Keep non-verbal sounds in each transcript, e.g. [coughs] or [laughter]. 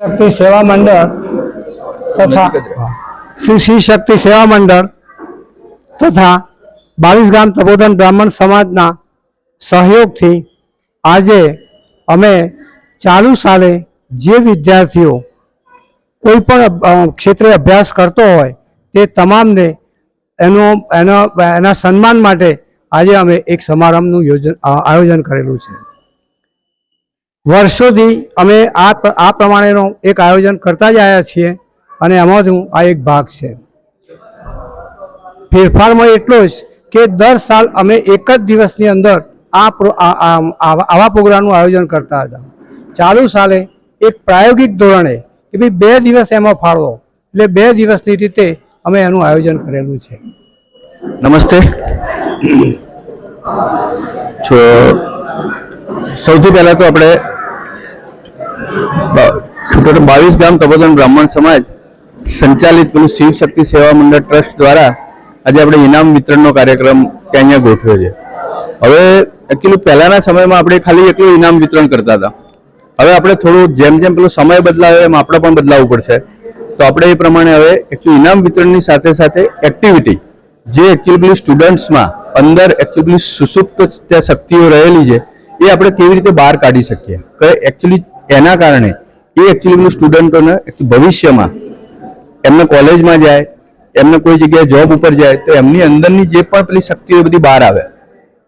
શક્તિ સેવા મંડળ તથા શ્રી શ્રી શક્તિ સેવા મંડળ તથા બાવીસ ગામ તપોધન બ્રાહ્મણ સમાજના સહયોગથી આજે અમે ચાલુ સાલે જે વિદ્યાર્થીઓ કોઈ પણ ક્ષેત્રે અભ્યાસ કરતો હોય તે તમામને એનો એનો એના સન્માન માટે આજે અમે એક સમારંભનું યોજન આયોજન કરેલું છે. વર્ષોથી અમે આ આ પ્રમાણેનો એક આયોજન કરતા જ આવ્યા છીએ અને એમાંથી આ એક ભાગ છે. ફેરફારમાં એટલો જ કે દર સાલ અમે એક જ દિવસની અંદર આ પ્રો- આ- આ- આવા આવા પ્રોગ્રામનું આયોજન કરતા હતા. ચાલુ સાલે એક પ્રાયોગિક ધોરણે કે ભાઈ બે દિવસ એમાં ફાળવો એટલે બે દિવસની રીતે અમે એનું આયોજન કરેલું છે. નમસ્તે. [coughs] જો સૌથી પહેલાં તો આપણે છોટો બાવીસ ગામ તપોધન બ્રાહ્મણ સમાજ સંચાલિત પેલું શિવ શક્તિ સેવા મંડળ ટ્રસ્ટ દ્વારા આજે આપણે ઇનામ વિતરણનો કાર્યક્રમ ત્યાં અહીંયા ગોઠવ્યો છે. હવે એકચ્યુઅલી પહેલાના સમયમાં આપણે ખાલી એકલું ઇનામ વિતરણ કરતા હતા. હવે આપણે થોડું જેમ જેમ પેલો સમય બદલાવે એમ આપણે પણ બદલાવવું પડશે. તો આપણે એ પ્રમાણે હવે એકચ્યુઅલી ઇનામ વિતરણની સાથે સાથે એક્ટિવિટી જે એકચ્યુઅલી સ્ટુડન્ટ્સમાં અંદર એકચ્યુઅલી સુસુપ્ત ત્યાં શક્તિઓ રહેલી છે, એ આપણે કેવી રીતે બહાર કાઢી શકીએ? કે એકચ્યુઅલી એના કારણે એ એકચ્યુઅલી સ્ટુડન્ટોને ભવિષ્યમાં એમને કોલેજમાં જાય, એમને કોઈ જગ્યાએ જોબ ઉપર જાય, તો એમની અંદરની જે પણ પેલી શક્તિઓ બધી બહાર આવે.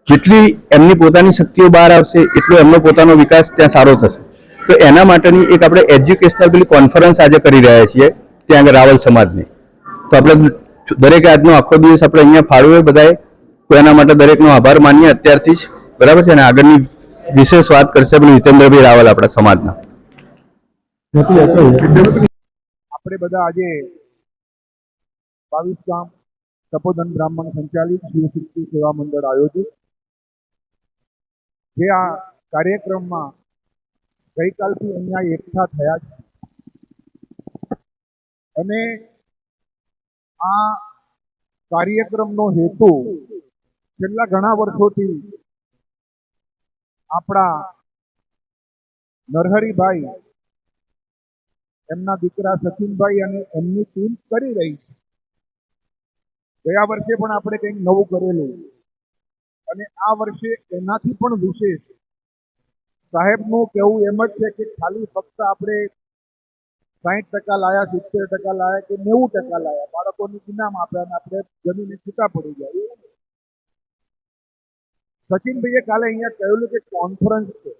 જેટલી એમની પોતાની શક્તિઓ બહાર આવશે, એટલો એમનો પોતાનો વિકાસ ત્યાં સારો થશે. તો એના માટેની એક આપણે એજ્યુકેશનલ પેલી કોન્ફરન્સ આજે કરી રહ્યા છીએ, ત્યાં આગળ રાવલ સમાજની. તો આપણે દરેક આજનો આખો દિવસ આપણે અહીંયા ફાળવે બધાએ, તો એના માટે દરેકનો આભાર માનીએ અત્યારથી જ. બરાબર છે અને આગળની વિશેષ વાત કરશે પેલું હિતેન્દ્રભાઈ રાવલ આપણા સમાજના. આપણે બધા આજે બાવીસ ગામ તપોધન બ્રાહ્મણ સંચાલિત શિવશક્તિ સેવા મંડળ આયોજિત. જે આ કાર્યક્રમમાં ગઈકાલથી અહીંયા એકઠા થયા છે. અને આ કાર્યક્રમનો હેતુ છેલ્લા ઘણા વર્ષોથી આપણા નરહરીભાઈ એમના દીકરા સચિનભાઈ અને એમની ટીમ કરી રહી છે. ગયા વર્ષે પણ આપણે કંઈક નવું કરેલું. અને આ વર્ષે એનાથી પણ વિશેષ. સાહેબનું કહેવું એમ જ છે કે ખાલી ફક્ત આપણે સાહીઠ ટકા લાયા, સિત્તેર ટકા લાયા કે નેવું ટકા લાયા. બાળકોને ઇનામ આપ્યા આપણે જમીને છૂટા પડી જાય સચિનભાઈએ કાલે અહીંયા કહેલું કે કોન્ફરન્સ છે.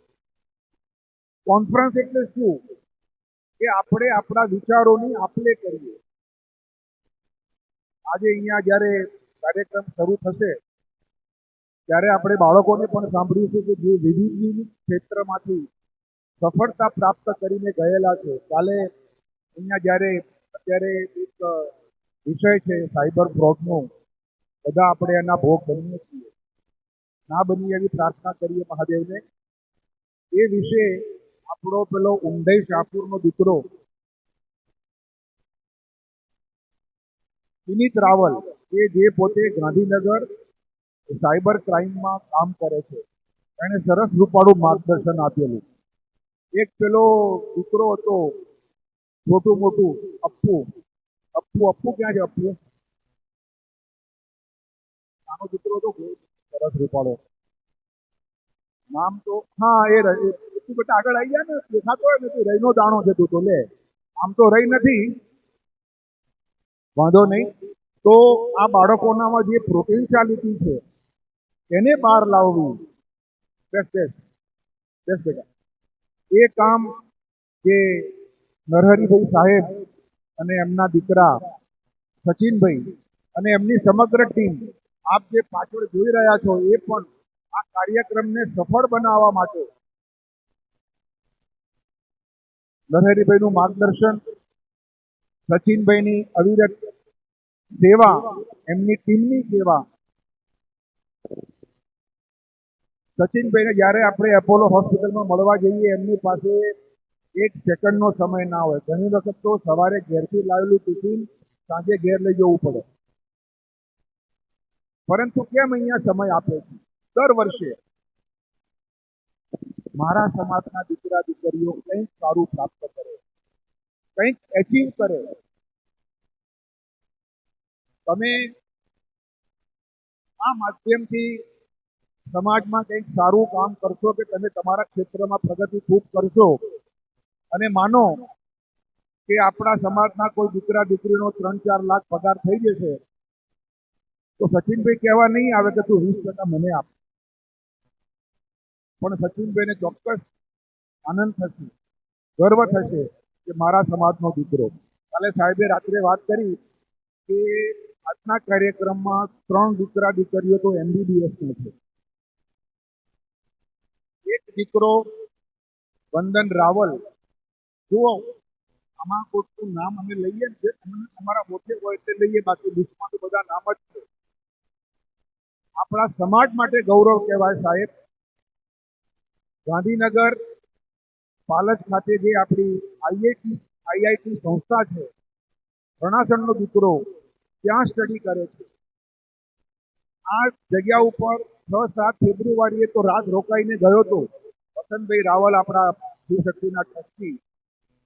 કોન્ફરન્સ એટલે શું? કે આપણે આપણા વિચારોની આપલે કરીએ. આજે અહીંયા જ્યારે કાર્યક્રમ શરૂ થશે, ત્યારે આપણે બાળકોને પણ સાંભળીશું કે જે વિવિધ ક્ષેત્રમાંથી સફળતા પ્રાપ્ત કરીને ગયેલા છે. કાલે અહીંયા જ્યારે, અત્યારે એક વિષય છે સાયબર ફ્રોડનો. બધા આપણે એના ભોગ બનીએ છીએ. ના બની એવી પ્રાર્થના કરીએ મહાદેવને. એ વિશે આપણો પેલો ઊંધઈ શાહપુરનો દીકરો વિનીત રાવલ કે જે પોતે ગાંધીનગર સાયબર ક્રાઇમમાં કામ કરે છે, એણે સરસ રૂપાળું માર્ગદર્શન આપેલું. એક પેલો દીકરો હતો મોટું મોટું, અપ્પુ. અપ્પુ અપ્પુ ક્યાં છે અપ્પુ? નાનો દીકરો હતો, સરસ રૂપાળો. નામ તો, હા એ- તું બેટા આગળ આવી ગયા ને, દેખાતો હોય ને તું રહીનો દાણો છે તું તો લે. આમ તો રહી નથી. વાંધો નહીં. તો આ બાળકોનામાં જે પ્રોટેન્શિયાલિટી છે, એને બહાર લાવવી. બેસ્ટ બેસ્ટ બેસ્ટ બેટા. એ કામ જે નરહરીભાઈ સાહેબ અને એમના દીકરા સચિનભાઈ અને એમની સમગ્ર ટીમ, આપ જે પાછળ જોઈ રહ્યા છો, એ પણ આ કાર્યક્રમને સફળ બનાવવા માટે નરહરીભાઈનું માર્ગદર્શન, સચિનભાઈની અવિરત સેવા, એમની ટીમની સેવા. સચિનભાઈને જ્યારે આપણે એપોલો હોસ્પિટલમાં મળવા જઈએ, એમની પાસે એક સેકન્ડનો સમય ના હોય. ઘણી વખત તો સવારે ઘેરથી લાવેલું ટિફિન, સાંજે ઘેર લઈ જવું પડે. પરંતુ કેમ અહીંયા સમય આપે છે? દર વર્ષે મારા સમાજના દીકરા દીકરીઓ કંઈક સારું પ્રાપ્ત કરે, કંઈક એચીવ કરે. તમે આ માધ્યમથી સમાજમાં કંઈક સારું કામ કરશો કે તમે તમારા ક્ષેત્રમાં પ્રગતિ ખૂબ કરશો? અને માનો કે આપણા સમાજના કોઈ દીકરા દીકરીનો ત્રણ ચાર લાખ પગાર થઈ જશે, તો સચિનભાઈ કહેવા નહીં આવે કે તું વીસ ટકા મને આપ. પણ સચિનભાઈને ચોક્કસ આનંદ થશે, ગર્વ થશે કે મારા સમાજનો દીકરો. કાલે સાહેબે રાત્રે વાત કરી કે આજના કાર્યક્રમમાં ત્રણ દીકરા દીકરીઓ તો એમબીબીએસના છે. એક દીકરો વંદન રાવલ. જુઓ, આમાં કોઈનું નામ અમે લઈએ જે અમારા મોટે હોય તે લઈએ, બાકી લિસ્ટમાં તો બધા નામ જ છે. આપણા સમાજ માટે ગૌરવ કહેવાય સાહેબ. ગાંધીનગર પાલજ ખાતે જે આપણી આઈઆઈટી આઈઆઈટી સંસ્થા છે, રણાસણનો દીકરો ત્યાં સ્ટડી કરે છે. આ જગ્યા ઉપર છ સાત ફેબ્રુઆરીએ તો રાત રોકાઈને ગયો હતો. વસંતભાઈ રાવલ આપણા શિવશક્તિના ટ્રસ્ટી,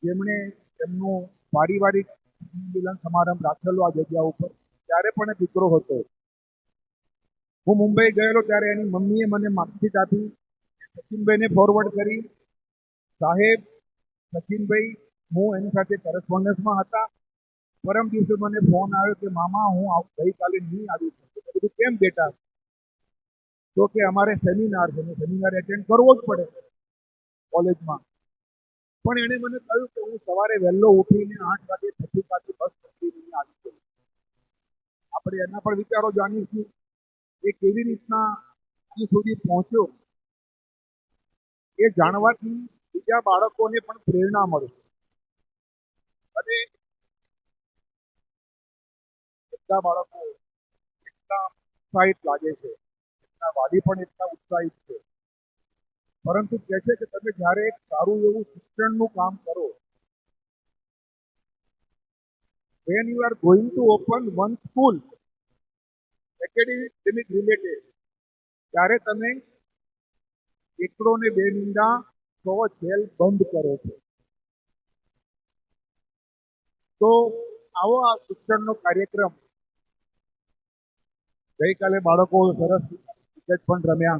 જેમણે એમનો પારિવારિક મિલન સમારંભ રાખેલો આ જગ્યા ઉપર. ત્યારે પણ દીકરો હતો. હું મુંબઈ ગયેલો ત્યારે એની મમ્મીએ મને માર્કશીટ આપી. સચિનભાઈને ફોરવર્ડ કરી. સાહેબ, સચિનભાઈ, હું એની સાથે કરસ્પોન્ડન્સમાં હતા. પરમ દિવસે મને ફોન આવ્યો કે, મામા, હું ગઈકાલે નહીં આવી શકું. બધું કેમ બેટા? તો કે, અમારે સેમિનાર છે સેમિનાર એટેન્ડ કરવો જ પડે કોલેજમાં પણ એણે મને કહ્યું કે, હું સવારે વહેલો ઉઠીને આઠ વાગે છઠ્ઠી પાસે બસ પકડીને આવી જઉં આપણે એના પર વિચારો જાણીશું એ કેવી રીતના અહીં સુધી પહોંચ્યો? એ જાણવાથી બીજા બાળકોને પણ પ્રેરણા મળે. અને બધા બાળકો એટલા ઉત્સાહિત લાગે છે. એટલા વાલી પણ એટલા ઉત્સાહિત છે. પરંતુ કહે છે કે તમે જ્યારે એક સારું એવું શિક્ષણનું કામ કરો when you are going to open one school academic related ત્યારે તમે એકડો ને બે નિંદા સો જેલ બંધ કરે છે. તો આવો આ શિક્ષણનો કાર્યક્રમ. ગઈકાલે બાળકો સરસ ક્રિકેટ પણ રમ્યા.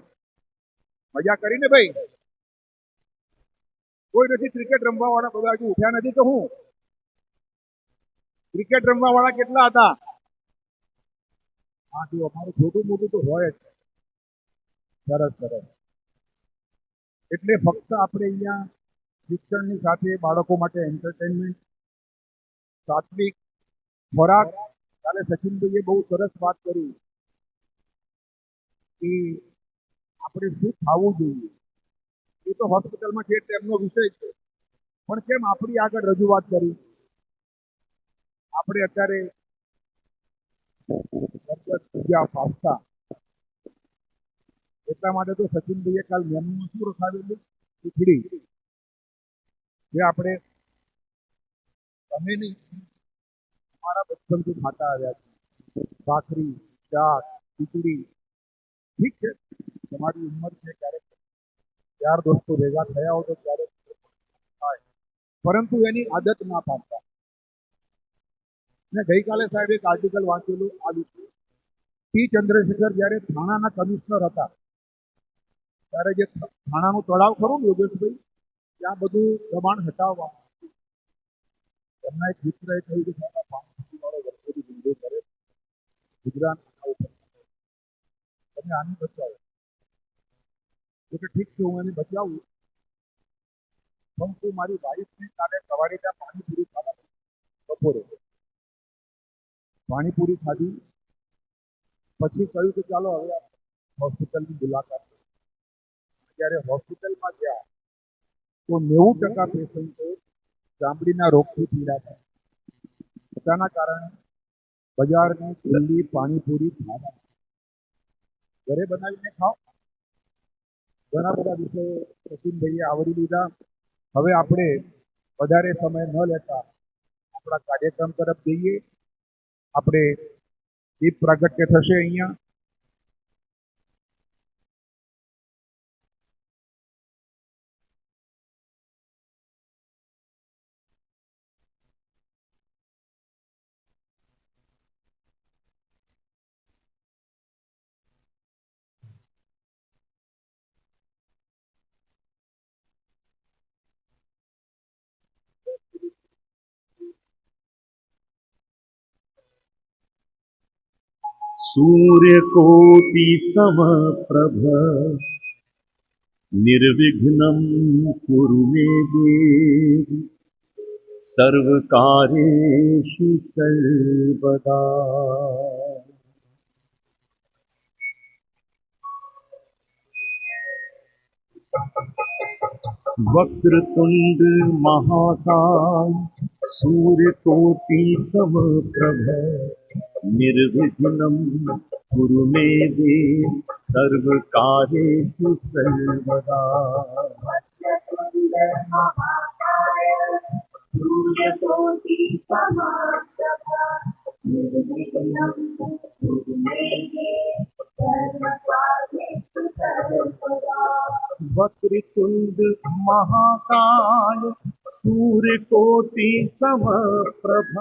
મજા કરીને ભાઈ? કોઈ નથી ક્રિકેટ રમવા વાળા બધા હજુ ઉઠ્યા નથી તો હું? ક્રિકેટ રમવા વાળા કેટલા હતા? હા, જો અમારું છોટું મોટું તો હોય જ. સરસ સરસ. એટલે ફક્ત આપણે અહીંયા શિક્ષણની સાથે બાળકો માટે એન્ટરટેનમેન્ટ સાત્વિક ખોરાક કાલે સચિનભાઈએ બહુ સરસ વાત કરી કે આપણે શું ખાવું જોઈએ. એ તો હોસ્પિટલમાં છે, તેમનો વિષય છે. પણ કેમ આપણી આગળ રજૂઆત કરી? આપણે અત્યારે પાસ્તા એટલા માટે તો સચિનભાઈએ કાલ મેનુમાં શું રખાવેલું? ખીચડી જે આપણે તમે નહીં, અમારા બચપનથી ખાતા આવ્યા છે ભાખરી, શાક, ખીચડી. ઠીક છે. તમારી ઉંમર છે ક્યારેક ચાર દોસ્તો ભેગા થયા હો તો ક્યારેક થાય. પરંતુ એની આદત ના પાડતા. મેં ગઈકાલે સાહેબ એક આર્ટિકલ વાંચેલું, આ વિશે ટી ચંદ્રશેખર જ્યારે થાણાના કમિશનર હતા ત્યારે જે થાણાનું તળાવ ખરું ને યોગેશભાઈ, ત્યાં બધું દબાણ હટાવવા એમના એક મિત્રએ કહ્યું કે સાહેબ પાણી વર્ષોથી ધંધો કરે ગુજરાત તમે આને બચાવો. કે ઠીક છે, હું એને બચાવું. પણ તું મારી વાઈફને કાલે સવારે ત્યાં પાણીપુરી ખાવા બપોરે પાણીપુરી ખાધી. પછી કહ્યું કે ચાલો હવે હોસ્પિટલની મુલાકાત. જ્યારે હોસ્પિટલમાં ગયા, તો નેવું ટકા પેશન્ટો ચામડીના રોગથી પીડાતા પોતાના કારણે બજારની ખુલ્લી પાણીપુરી ખાવા ઘરે બનાવીને ખાઓ. ઘણા બધા વિષયો સચિનભાઈએ આવરી લીધા. હવે આપણે વધારે સમય ન લેતા આપણા કાર્યક્રમ તરફ જઈએ. આપણે દીપ પ્રાગટ્ય થશે અહીંયા. सूर्यकोटि समप्रभ निर्विघ्नं कुरु मे देव। सर्वकारेषु सर्वदा। वक्रतुण्ड महाका सूर्यकोटि समप्रभ निर्विघ्नं कुरु मे देव सर्वकार्येषु सर्वदा वक्रतुण्ड महाकाय सूर्यकोटि समप्रभ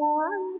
đã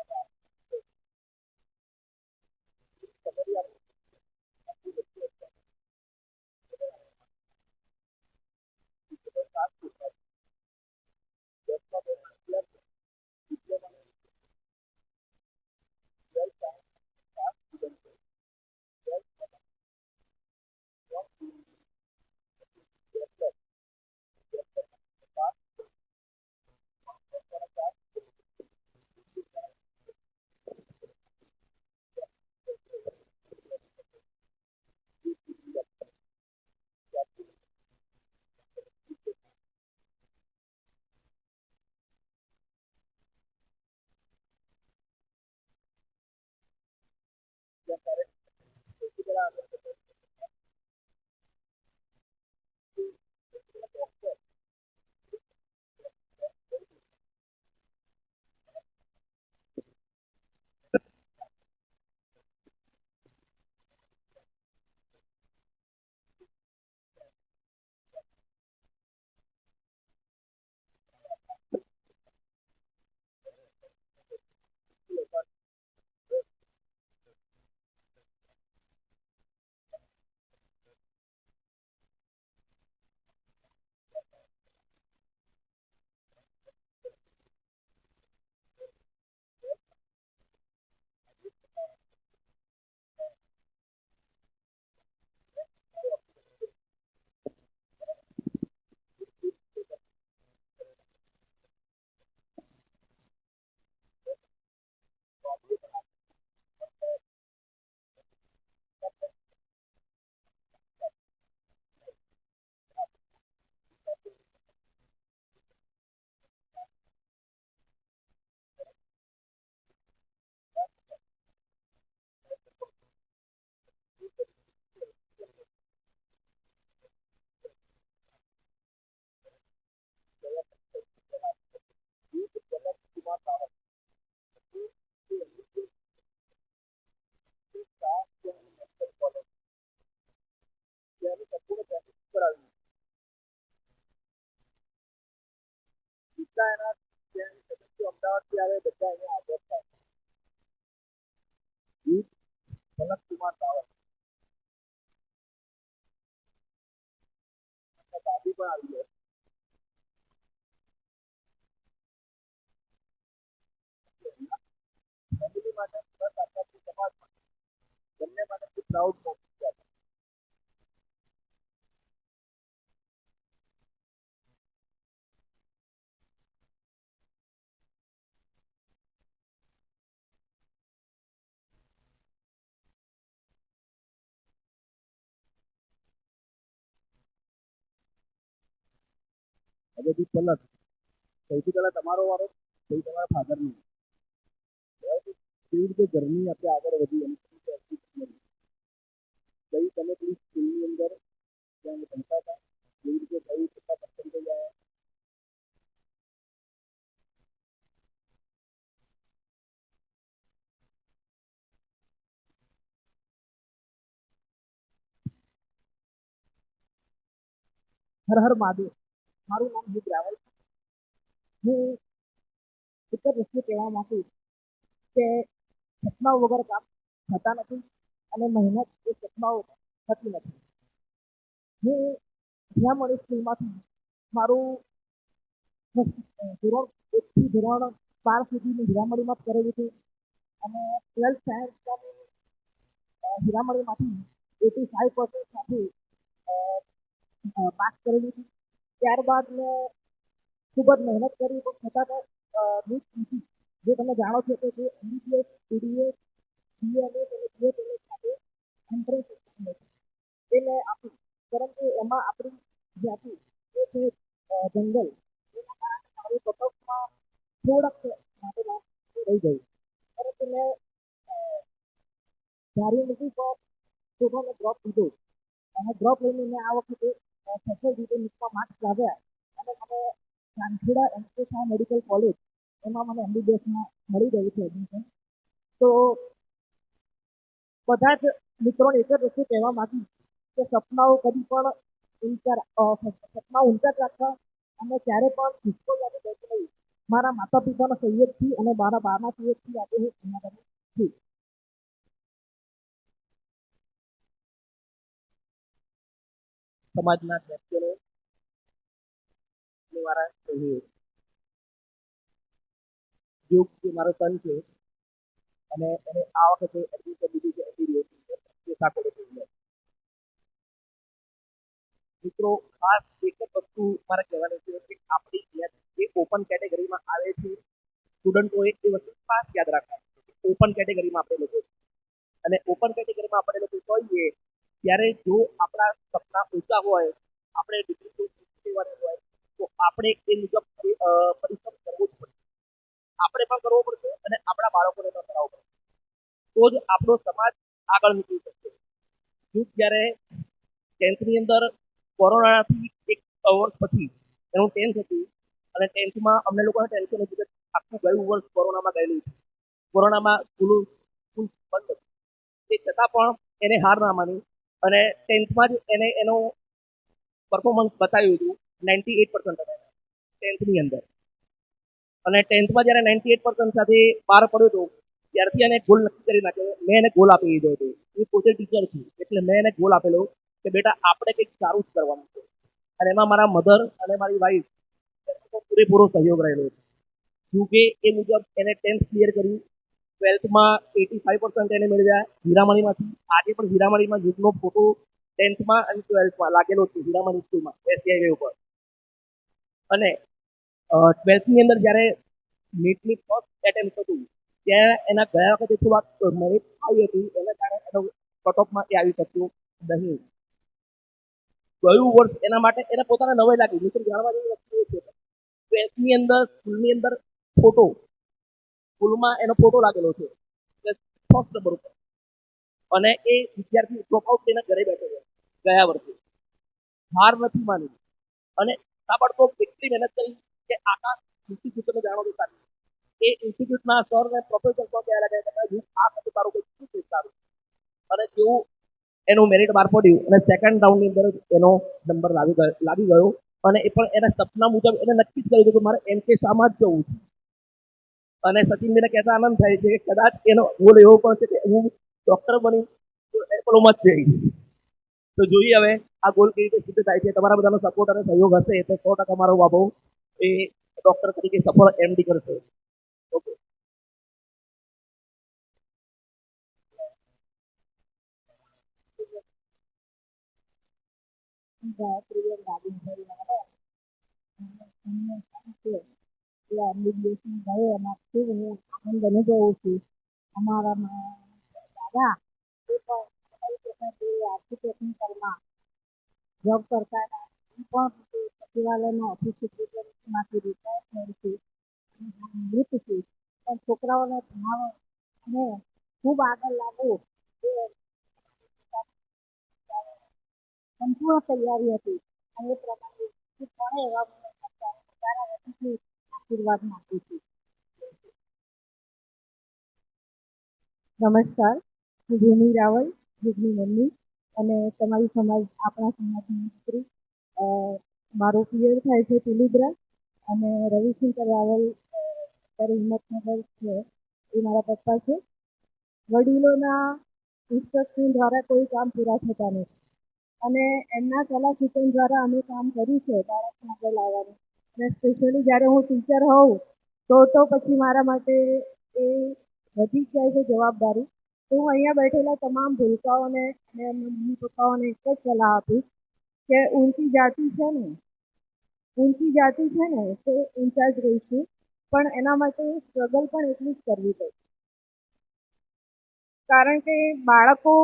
બધા એના અમદાવાદથી આવે બધા અહીંયા હાજર થાય પણ આવી જાય સમાજ બંને માટે ખૂબ પ્રાઉડ મોમેન્ટ છે પલટ સૌથી પહેલા તમારો વારો પછી તમારા ફાધરનો. કેવી રીતે જર્ની આપણે આગળ વધી અને. કઈ તમે પ્લીઝ સ્કૂલની અંદર ત્યાં ભણતા હતા. કેવી રીતે કઈ કેટલા પર્સન્ટેજ આવ્યા હર હર મહાદેવ. મારું નામ યુગ રાવલ. હું એક જ વસ્તુ કહેવા માંગુ કે સપનાઓ વગર કામ થતા નથી અને મહેનત એ સપનાઓ થતી નથી હું મળી સ્કૂલમાંથી મારું ધોરણ એકથી ધોરણ બાર સુધીનું હીરામણીમાં જ કરેલું છે અને ટ્વેલ્થ સાયન્સમાં હીરામણીમાંથી એટી ફાઈવ પર્સન્ટ સાથે પાસ કરેલું છે ત્યારબાદ મેં ખૂબ જ મહેનત કરી પણ છતાં પણ નીટ પીટી જે તમે જાણો છો કે જે એમબીબીએસ પીડીએસ બીએમએસ અને બીએસએમએસ સાથે એન્ટ્રન્સ એક્ઝામ એ મેં આપી પરંતુ એમાં આપણી જે એ છે જંગલ. એના કારણે મારું કટઓફમાં થોડાક માટે રહી ગયું. પરંતુ મેં અ, ધારી નથી તો તો મેં ડ્રોપ લીધો. અને ડ્રોપ લઈને મેં આ વખતે રીતે નીટમાં માર્ક્સ લાવ્યા અને મને ચાંદખેડા એમકે શાહ મેડિકલ કોલેજ એમાં મને એમબીબીએસમાં મળી ગયું છે એડમિશન તો બધા જ મિત્રોને એક જ વસ્તુ કહેવા માંગુ કે સપનાઓ કદી પણ ઊંચા અ, સપના ઊંચા રાખવા અને ક્યારે પણ નિષ્ફળતાથી બેસી નહીં મારા માતા પિતાના સહયોગથી અને મારા બાના સહયોગથી આજે હું અહીંયા છું. સમાજના વ્યક્તિઓને સહયોગ યુગ જે મારો સન છે, અને એને આ વખતે એડમિશન લીધું છે એમબીબીએસ કોલેજ મિત્રો, ખાસ એક જ વસ્તુ મારે કહેવાની છે કે આપણી જે ઓપન કેટેગરીમાં આવે છે સ્ટુડન્ટોએ એ વસ્તુ ખાસ યાદ રાખવાની ઓપન કેટેગરીમાં આપણે લોકો. અને ઓપન કેટેગરીમાં આપણે લોકો હોઈએ ત્યારે જો આપણા સપના ઊંચા હોય, આપણે ડિગ્રી લેવાની હોય, તો આપણે એ મુજબ પરી- પરિશ્રમ કરવો જ પડશે. આપણે પણ કરવો પડશે અને આપણા બાળકોને પણ કરાવવો પડશે. તો જ આપણો સમાજ આગળ નીકળી શકશે. યુગ જ્યારે ટેન્થની અંદર કોરોનાથી એક વર્ષ પછી, એનું ટેન્થ હતું, અને ટેન્થમાં અમને લોકોને ટેન્શન હતું કે આખું ગયું વર્ષ કોરોનામાં ગયેલું છે. કોરોનામાં સ્કૂલો, સ્કૂલ બંધ હતી. તે છતાં પણ એને હાર ના માની અને ટેન્થમાં જ એને, એનો પરફોર્મન્સ બતાવ્યું હતું નાઇન્ટી એટ પર્સન્ટ ટેન્થની અંદર. અને ટેન્થમાં જ્યારે નાઇન્ટી એટ પર્સન્ટ સાથે પાર પડ્યો હતો, ત્યારથી એને ગોલ નક્કી કરી નાખ્યો. મેં એને ગોલ આપી દીધો હતો. એ પોતે ટીચર છે, એટલે મેં એને ગોલ આપેલો કે બેટા, આપણે કંઈક સારું જ કરવાનું છે. અને એમાં મારા મધર અને મારી વાઈફ પૂરેપૂરો સહયોગ રહેલો છે. જોકે એ મુજબ એને ટેન્થ ક્લિયર કર્યું. ટ્વેલ્થમાં એટી ફાઈવ પર્સન્ટ એને મેળવ્યા હીરામણીમાંથી આજે પણ હીરામણીમાં યુગનો ફોટો ટેન્થમાં અને ટ્વેલ્થમાં લાગેલો છે, હીરામણી સ્કૂલમાં એસટી હાઈવે ઉપર. અને ટ્વેલ્થની અંદર જ્યારે નીટની ફર્સ્ટ એટેમ્પ હતું, ત્યાં એના ગયા વખતે થોડાક મેરિટ આવી હતી, એના કારણે એનો કટ ઓફમાં એ આવી શક્યું નહીં. ગયું વર્ષ એના માટે એને પોતાને નવાઈ લાગી. મિત્રો, જાણવા જેવી વસ્તુ એ છે ટ્વેલ્થની અંદર સ્કૂલની અંદર ફોટો સ્કૂલમાં એનો ફોટો લાગેલો છે. ફર્સ્ટ નંબર ઉપર. અને એ વિદ્યાર્થી ડ્રોપ આઉટ થઈને ઘરે બેઠો છે ગયા વર્ષે. હાર નથી માની અને તાબડતોબ એટલી મહેનત કરી કે આખા ઇન્સ્ટિટ્યૂટ તમે જાણો તો સારી. એ ઇન્સ્ટિટ્યૂટના સર ને પ્રોફેસર પણ કહેવા લાગ્યા કે આ બધું તારું કંઈક શું છે સારું. અને જેવું એનું મેરિટ બહાર પડ્યું અને સેકન્ડ રાઉન્ડની અંદર એનો નંબર લાગી ગયો લાગી ગયો. અને એ પણ એના સપના મુજબ એને નક્કી જ કર્યું કે મારે એમ કે શામાં જ જવું છે. અને સચિનભાઈને કહેતા આનંદ થાય છે કે કદાચ એનો ગોલ એવો પણ છે કે હું ડોક્ટર બની ડિપ્લોમા જ જઈશ તો જોઈએ હવે આ ગોલ કેવી રીતે સિદ્ધ થાય છે. તમારા બધાનો સપોર્ટ અને સહયોગ હશે તો સો ટકા મારો બાબો એ ડોક્ટર તરીકે સફળ એમડી કરશે. ઓકે ગાયત્રી રાબિનભાઈ એટલે એમબીબીએસમાં ગયો એમાં ખૂબ હું આનંદ અનુભવું છું અમારા દાદા એ પણ અમારી આર્કિટેક્ચરમાં જોબ કરતા હતા એ પણ સચિવાલયમાં ઓફિસ સેક્રેટરીમાંથી રિટાયર થયેલ છું નિવૃત્ત છું પણ છોકરાઓને ભણાવો અને ખૂબ આગળ લાવો એ સંપૂર્ણ તૈયારી હતી અને એ પ્રમાણે પણ એવા મને આશીર્વાદ માંગુ છું. નમસ્કાર, હું ભૂમિ રાવલ ભૂગની મમ્મી અને તમારી સમાજ, આપણા સમાજની દીકરી મારો પિયર થાય છે પિલીબ્રા અને રવિશંકર રાવલ અત્યારે હિંમતનગર છે, એ મારા પપ્પા છે. વડીલોના ઇન્સ્ટ્રક્શન દ્વારા કોઈ કામ પૂરા થતા નથી. અને એમના કલા સૂચન દ્વારા અમે કામ કર્યું છે, બાળકને આગળ લાવવાનું. અને સ્પેશિયલી જ્યારે હું ટીચર હોઉં, તો તો પછી મારા માટે એ વધી જાય છે જવાબદારી. તો હું અહીંયા બેઠેલા તમામ ભૂલકાઓને અને મમ્મી પપ્પાઓને એક જ સલાહ આપીશ કે ઊંચી જાતિ છે ને, ઊંચી જાતિ છે ને, તો ઊંચા જ રહીશું. પણ એના માટે સ્ટ્રગલ પણ એટલી જ કરવી પડશે કારણ કે બાળકો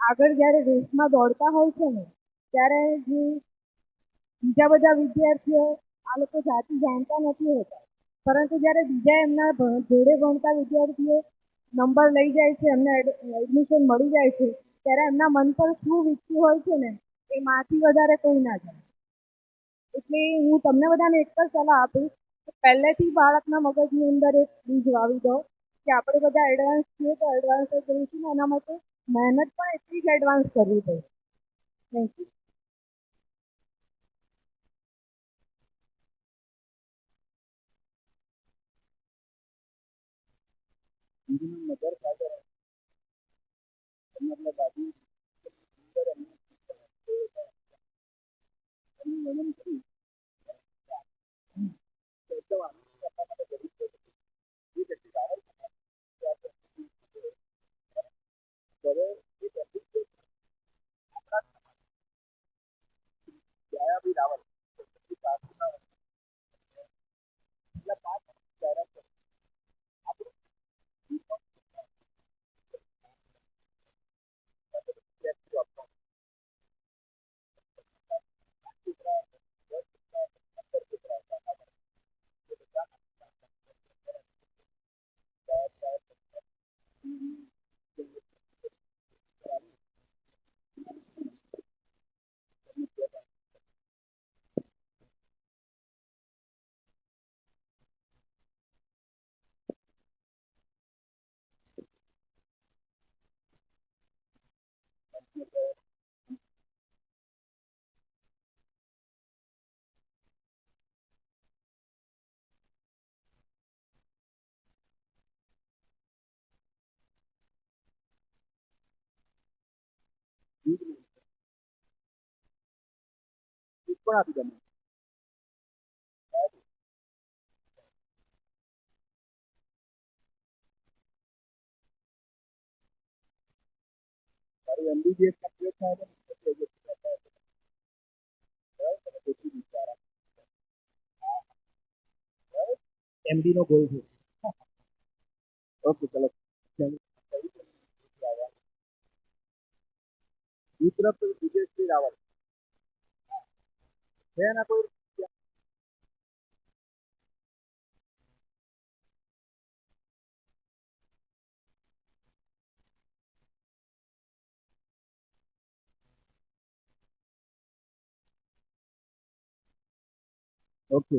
આગળ જ્યારે રેસમાં દોડતા હોય છે ને, ત્યારે જે બીજા બધા વિદ્યાર્થીઓ આ લોકો જાતિ જાણતા નથી હોતા. પરંતુ જ્યારે બીજા એમના જોડે ભણતા વિદ્યાર્થીઓ નંબર લઈ જાય છે, એમને એડમિશન મળી જાય છે, ત્યારે એમના મન પર શું વીતતું હોય છે ને, એ માથી વધારે કોઈ ના જાય એટલે હું તમને બધાને એક જ સલાહ આપીશ કે પહેલેથી બાળકના મગજની અંદર એક બીજ વાવી દો કે આપણે બધા એડવાન્સ છીએ તો એડવાન્સ જ રહીશું ને, એના માટે મહેનત પણ એટલી જ એડવાન્સ કરવી પડે. થેન્ક યુ મધર ફાધર મતલબ દાદી વર્ણન કર્યું એકદમ આપવા માટે જરૂર છે એ વ્યક્તિ આગળ ત્યારે એ વ્યક્તિ આપણા જયાભી પણ આપી દઉં તારું એમબીબીએસ કમ્પ્લીટ થાય તો એમડી નો ગોલ છે. ઓકે ચલો. મિત્ર વિજયશ્રી રાવલ. છે એના કોઈ? ઓકે